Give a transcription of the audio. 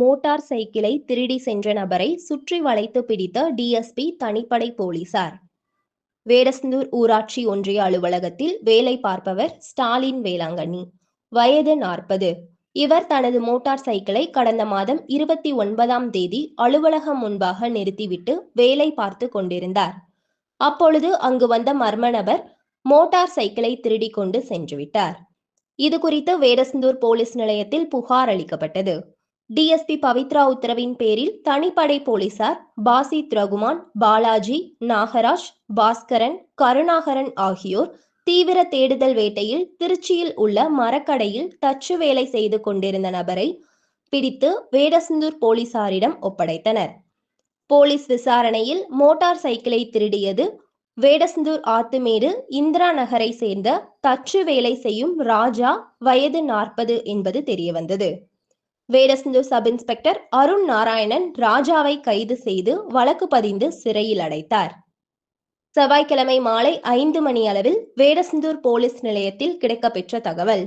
Motor சைக்கிளை திருடி சென்ற நபரை சுற்றி வளைத்து பிடித்த டிஎஸ்பி தனிப்படை போலீசார். வேடசந்தூர் ஊராட்சி ஒன்றிய அலுவலகத்தில் வேலை பார்ப்பவர் ஸ்டாலின் வேளாங்கண்ணி. வயது நாற்பது. இவர் தனது மோட்டார் சைக்கிளை கடந்த மாதம் இருபத்தி ஒன்பதாம் தேதி அலுவலகம் முன்பாக நிறுத்திவிட்டு வேலை பார்த்து கொண்டிருந்தார். அப்பொழுது அங்கு வந்த மர்ம நபர் மோட்டார் சைக்கிளை திருடி கொண்டு சென்றுவிட்டார். இது குறித்து வேடசந்தூர் போலீஸ் நிலையத்தில் புகார் அளிக்கப்பட்டது. டிஎஸ்பி பவித்ரா உத்தரவின் பேரில் தனிப்படை போலீசார் பாசித் ரகுமான் பாலாஜி நாகராஜ் பாஸ்கரன் கருணாகரன் ஆகியோர் தீவிர தேடுதல் வேட்டையில் திருச்சியில் உள்ள மரக்கடையில் தச்சு வேலை செய்து கொண்டிருந்த நபரை பிடித்து வேடசந்தூர் போலீசாரிடம் ஒப்படைத்தனர். போலீஸ் விசாரணையில் மோட்டார் சைக்கிளை திருடியது வேடசந்தூர் ஆத்துமேடு இந்திரா நகரை சேர்ந்த தச்சு வேலை செய்யும் ராஜா வயது நாற்பது என்பது தெரியவந்தது. வேடசந்தூர் சப் இன்ஸ்பெக்டர் அருண் நாராயணன் ராஜாவை கைது செய்து வழக்கு பதிந்து சிறையில் அடைத்தார். செவ்வாய்க்கிழமை மாலை ஐந்து மணி அளவில் வேடசந்தூர் போலீஸ் நிலையத்தில் கிடைக்கப்பெற்ற தகவல்.